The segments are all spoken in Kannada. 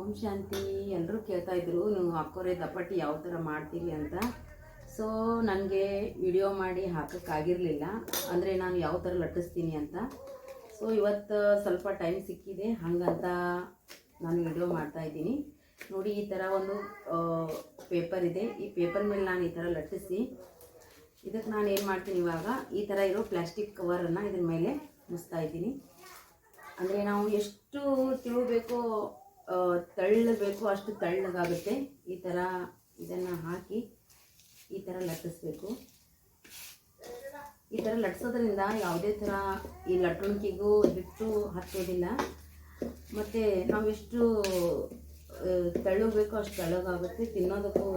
ಓಂ ಶಾಂತಿ ಎಲ್ಲರೂ ಕೇಳ್ತಾ ಇದ್ರು, ನೀವು ಹಾಕೋರೆ ದಪ್ಪಟ್ಟಿ ಯಾವ ಥರ ಮಾಡ್ತೀರಿ ಅಂತ. ಸೊ ನನಗೆ ವಿಡಿಯೋ ಮಾಡಿ ಹಾಕೋಕ್ಕಾಗಿರಲಿಲ್ಲ. ಅಂದರೆ ನಾನು ಯಾವ ಥರ ಲಟ್ಟಿಸ್ತೀನಿ ಅಂತ. ಸೊ ಇವತ್ತು ಸ್ವಲ್ಪ ಟೈಮ್ ಸಿಕ್ಕಿದೆ, ಹಾಗಂತ ನಾನು ವಿಡಿಯೋ ಮಾಡ್ತಾ ಇದ್ದೀನಿ. ನೋಡಿ, ಈ ಥರ ಒಂದು ಪೇಪರ್ ಇದೆ. ಈ ಪೇಪರ್ ಮೇಲೆ ನಾನು ಈ ಥರ ಲಟ್ಟಿಸಿ, ಇದಕ್ಕೆ ನಾನು ಏನು ಮಾಡ್ತೀನಿ ಇವಾಗ, ಈ ಥರ ಇರೋ ಪ್ಲಾಸ್ಟಿಕ್ ಕವರನ್ನು ಇದ್ರ ಮೇಲೆ ಮುಚ್ತಾ ಇದ್ದೀನಿ. ಅಂದರೆ ನಾವು ಎಷ್ಟು ತಿಳಬೇಕೋ ತಳ್ಳಬೇಕು, ಅಷ್ಟು ತಳ್ಳಗಾಗುತ್ತೆ. ಈ ಥರ ಇದನ್ನು ಹಾಕಿ ಈ ಥರ ಲಟ್ಟಿಸ್ಬೇಕು. ಈ ಥರ ಲಟ್ಸೋದ್ರಿಂದ ಯಾವುದೇ ಥರ ಈ ಲಟ್ಟಣಿಕೆಗೂ ಹಿಟ್ಟು ಹತ್ತೋದಿಲ್ಲ ಮತ್ತು ನಾವೆಷ್ಟು ತಳ್ಳಬೇಕು ಅಷ್ಟು ತಳ್ಳಗಾಗುತ್ತೆ. ತಿನ್ನೋದಕ್ಕೂ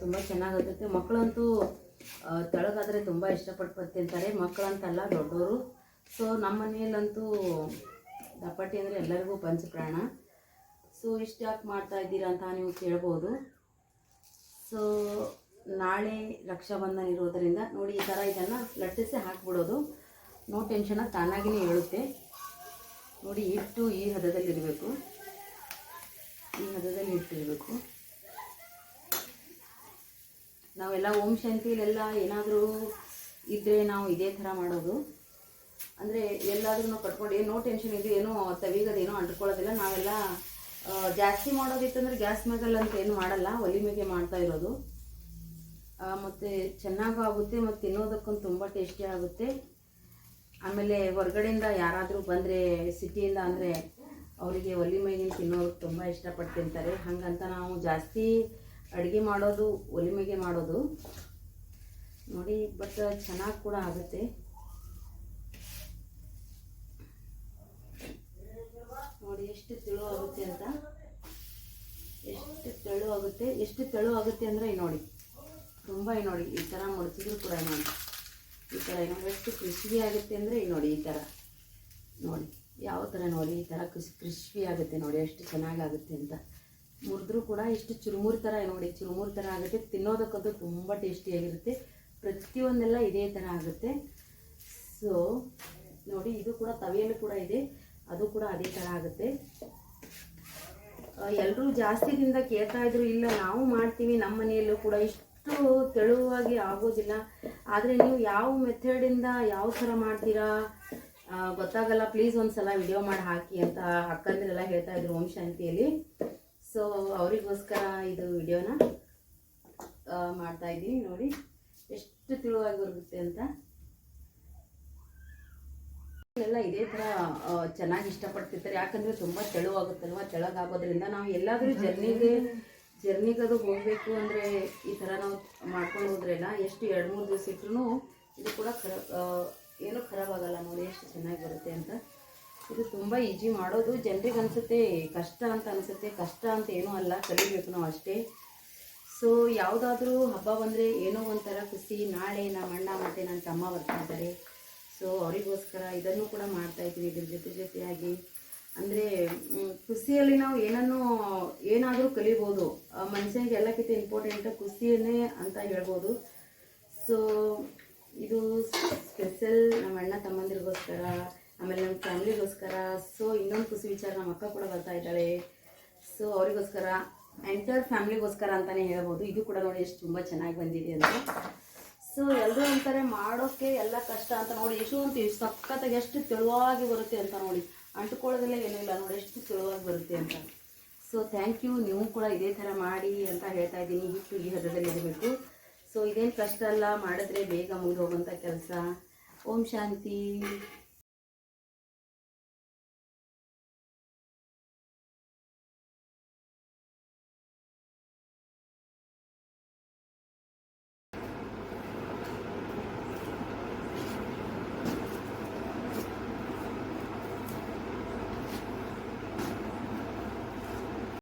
ತುಂಬ ಚೆನ್ನಾಗಾಗುತ್ತೆ. ಮಕ್ಕಳಂತೂ ತಳಗಾದರೆ ತುಂಬ ಇಷ್ಟಪಟ್ಟು ತಿಂತಾರೆ. ಮಕ್ಕಳಂತಲ್ಲ ದೊಡ್ಡವರು ಸೊ ನಮ್ಮ ಮನೆಯಲ್ಲಂತೂ ದಪ್ಪಟ್ಟಿ ಅಂದರೆ ಎಲ್ಲರಿಗೂ ಪಂಚಪ್ರಾಣ. ಸೊ ಇಷ್ಟು ಯಾಕೆ ಮಾಡ್ತಾ ಇದ್ದೀರಾ ಅಂತ ನೀವು ಕೇಳ್ಬೋದು. ಸೊ ನಾಳೆ ರಕ್ಷಾಬಂಧನ ಇರೋದರಿಂದ ನೋಡಿ ಈ ಥರ ಇದನ್ನು ಲಟ್ಟಿಸಿ ಹಾಕ್ಬಿಡೋದು. ನೋ ಟೆನ್ಷನ್ ತಾನಾಗಿಯೇ ಹೇಳುತ್ತೆ. ನೋಡಿ ಇಟ್ಟು ಈ ಹದದಲ್ಲಿ ಇರಬೇಕು. ಈ ಹದದಲ್ಲಿ ಇಟ್ಟಿರಬೇಕು ನಾವೆಲ್ಲ ಓಂ ಶಾಂತಿಲೆಲ್ಲ ಏನಾದರೂ ಇದ್ದರೆ ನಾವು ಇದೇ ಥರ ಮಾಡೋದು. ಅಂದರೆ ಎಲ್ಲಾದ್ರೂ ಕಟ್ಕೊಂಡು ಏನು ನೋ ಟೆನ್ಷನ್ ಇದ್ದು ಏನೂ ತವೀಗದೇನೋ ಅಂಟ್ಕೊಳ್ಳೋದಿಲ್ಲ. ನಾವೆಲ್ಲ ಜಾಸ್ತಿ ಮಾಡೋದಿತ್ತಂದ್ರೆ ಗ್ಯಾಸ್ ಮೇಗಲ್ ಅಂತ ಏನು ಮಾಡಲ್ಲ, ಒಲಿ ಮೇಗೆ ಮಾಡ್ತಾ ಇರೋದು. ಮತ್ತು ಚೆನ್ನಾಗೂ ಆಗುತ್ತೆ, ಮತ್ತು ತಿನ್ನೋದಕ್ಕೂ ತುಂಬ ಟೇಸ್ಟಿ ಆಗುತ್ತೆ. ಆಮೇಲೆ ಹೊರಗಡೆಯಿಂದ ಯಾರಾದರೂ ಬಂದರೆ, ಸಿಟಿಯಿಂದ ಅಂದರೆ ಅವರಿಗೆ ಒಲಿ ಮೇಗಿನ ತಿನ್ನೋದಕ್ಕೆ ತುಂಬ ಇಷ್ಟಪಟ್ಟು ತಿಂತಾರೆ ಹಾಗಂತ ನಾವು ಜಾಸ್ತಿ ಅಡುಗೆ ಮಾಡೋದು, ಒಲಿ ಮೇಗೆ ಮಾಡೋದು. ನೋಡಿ, ಬಟ್ ಚೆನ್ನಾಗಿ ಕೂಡ ಆಗುತ್ತೆ ನೋಡಿ ಎಷ್ಟು ತೆಳು ಆಗುತ್ತೆ ಅಂತ? ಎಷ್ಟು ತೆಳು ಆಗುತ್ತೆ ಎಷ್ಟು ತೆಳು ಆಗುತ್ತೆ ಅಂದರೆ ನೋಡಿ. ತುಂಬ ನೋಡಿ. ಈ ಥರ ಮಡಚಿದ್ರು ಕೂಡ ನೋಡಿ. ಈ ಥರ ನೋಡಿ ಎಷ್ಟು ಕ್ರಿಸ್ಪಿ ಆಗುತ್ತೆ ಅಂದರೆ ನೋಡಿ ಈ ಥರ ನೋಡಿ. ಯಾವ ಥರ ನೋಡಿ? ಈ ಥರ ಕ್ರಿಸ್ ಕ್ರಿಸ್ಪಿ ಆಗುತ್ತೆ ನೋಡಿ. ಎಷ್ಟು ಚೆನ್ನಾಗಾಗುತ್ತೆ ಅಂತ. ಮುರಿದ್ರು ಕೂಡ ಎಷ್ಟು ಚುರುಮುರು ಥರ ನೋಡಿ. ಚುರುಮುರು ಥರ ಆಗುತ್ತೆ. ತಿನ್ನೋದಕ್ಕಂತೂ ತುಂಬ ಟೇಸ್ಟಿಯಾಗಿರುತ್ತೆ ಪ್ರತಿಯೊಂದೆಲ್ಲ ಇದೇ ಥರ ಆಗುತ್ತೆ. ಸೊ ನೋಡಿ, ಇದು ಕೂಡ ತವೆಯಲ್ಲೂ ಕೂಡ ಇದೆ. ಅದು ಕೂಡ ಅದೇ ಥರ ಆಗುತ್ತೆ. ಎಲ್ಲರೂ ಜಾಸ್ತಿ ದಿನದ ಕೇಳ್ತಾ ಇದ್ರು, ಇಲ್ಲ ನಾವು ಮಾಡ್ತೀವಿ, ನಮ್ಮ ಮನೆಯಲ್ಲೂ ಕೂಡ ಇಷ್ಟು ತೆಳುವಾಗಿ ಆಗೋದಿಲ್ಲ. ಆದರೆ ನೀವು ಯಾವ ಮೆಥಡಿಂದ ಯಾವ ಥರ ಮಾಡ್ತೀರಾ? ಗೊತ್ತಾಗಲ್ಲ ಪ್ಲೀಸ್ ಒಂದ್ಸಲ ವಿಡಿಯೋ ಮಾಡಿ ಹಾಕಿ ಅಂತ ಅಕ್ಕಂದ್ರೆಲ್ಲ ಹೇಳ್ತಾ ಇದ್ರು ಓಂ ಶಾಂತಿಯಲ್ಲಿ. ಸೊ ಅವರಿಗೋಸ್ಕರ ಇದು ವಿಡಿಯೋನ ಮಾಡ್ತಾ ಇದ್ದೀವಿ ನೋಡಿ. ಎಷ್ಟು ತೆಳುವಾಗಿ ಬರುತ್ತೆ ಅಂತ. ಎಲ್ಲ ಇದೇ ಥರ ಆ, ಚೆನ್ನಾಗಿ ಇಷ್ಟಪಡ್ತಿರ್ತಾರೆ. ತುಂಬಾ ತುಂಬ ತೆಳುವಾಗುತ್ತಲ್ವ? ತೆಳಗಾಗೋದ್ರಿಂದ ನಾವು ಎಲ್ಲಾದ್ರೂ ಜರ್ನಿಗೆ ಜರ್ನಿಗದು ಹೋಗಬೇಕು ಅಂದ್ರೆ ಈ ತರ ನಾವು ಮಾಡ್ಕೊಂಡು ಹೋದ್ರೆಲ್ಲ ಎಷ್ಟು ಎರಡು ಮೂರು ದಿವಸ ಇಟ್ರು ಇದು ಕೂಡ ಏನೂ ಖರಾಬ್ ಆಗಲ್ಲ ನೋಡಿ ಎಷ್ಟು ಚೆನ್ನಾಗಿ ಬರುತ್ತೆ ಅಂತ. ಇದು ತುಂಬಾ ಈಜಿ ಮಾಡೋದು. ಜನರಿಗೆ ಅನ್ಸುತ್ತೆ ಕಷ್ಟ ಅಂತ ಅನ್ಸುತ್ತೆ. ಕಷ್ಟ ಅಂತ ಏನೂ ಅಲ್ಲ ಕಲಿಬೇಕು ನಾವು ಅಷ್ಟೇ. ಸೊ ಯಾವುದಾದ್ರೂ ಹಬ್ಬ ಬಂದ್ರೆ ಏನೋ ಒಂಥರ ಖುಷಿ. ನಾಳೆ ನಮ್ಮ ಅಣ್ಣ ಮತ್ತೆ ನನ್ನ ತಮ್ಮ ಬರ್ತಾ ಇದ್ದಾರೆ. ಸೊ ಅವರಿಗೋಸ್ಕರ ಇದನ್ನು ಕೂಡ ಮಾಡ್ತಾ ಇದ್ದೀವಿ ಇದ್ರ ಜೊತೆ ಜೊತೆಯಾಗಿ. ಅಂದರೆ ಖುಷಿಯಲ್ಲಿ ನಾವು ಏನನ್ನು ಏನಾದರೂ ಕಲಿಬೋದು. ಮನುಷ್ಯನಿಗೆ ಎಲ್ಲಕ್ಕಿಂತ ಇಂಪಾರ್ಟೆಂಟ್ ಖುಷಿಯೇ ಅಂತ ಹೇಳ್ಬೋದು. ಸೊ ಇದು ಸ್ಪೆಷಲ್ ನಮ್ಮ ಅಣ್ಣ ತಮ್ಮಂದಿರಿಗೋಸ್ಕರ, ಆಮೇಲೆ ನಮ್ಮ ಫ್ಯಾಮಿಲಿಗೋಸ್ಕರ ಸೊ ಇನ್ನೊಂದು ಖುಷಿ ವಿಚಾರ ನಮ್ಮ ಅಕ್ಕ ಕೂಡ ಬರ್ತಾ ಇದ್ದಾಳೆ. ಸೊ ಅವರಿಗೋಸ್ಕರ ಎಂಟರ್ ಫ್ಯಾಮ್ಲಿಗೋಸ್ಕರ ಅಂತಲೇ ಹೇಳ್ಬೋದು. ಇದು ಕೂಡ ನೋಡಿ ಎಷ್ಟು ತುಂಬ ಚೆನ್ನಾಗಿ ಬಂದಿದೆ ಅಂತ. ಸೊ ಎಲ್ಲರೂ ಅಂತಾರೆ ಮಾಡೋಕ್ಕೆ ಎಲ್ಲ ಕಷ್ಟ ಅಂತ ನೋಡಿ ಎಷ್ಟು ಅಂತ ಸಖತ್ತಾಗಿ ಎಷ್ಟು ತೆಳುವಾಗಿ ಬರುತ್ತೆ ಅಂತ ನೋಡಿ. ಅಂಟ್ಕೊಳ್ಳೋದಿಲ್ಲ ಏನಿಲ್ಲ ನೋಡಿ, ಎಷ್ಟು ತೆಳುವಾಗಿ ಬರುತ್ತೆ ಅಂತ. ಸೊ ಥ್ಯಾಂಕ್ ಯು ನೀವು ಕೂಡ ಇದೇ ಥರ ಮಾಡಿ ಅಂತ ಹೇಳ್ತಾ ಇದ್ದೀನಿ. ಹಿಟ್ಟು ಈ ಹದದಲ್ಲಿ ಇರಬೇಕು ಸೊ ಇದೇನು ಕಷ್ಟ ಅಲ್ಲ, ಮಾಡಿದ್ರೆ ಬೇಗ ಮುಗಿದು ಹೋಗುವಂಥ ಕೆಲಸ. ಓಂ ಶಾಂತಿ.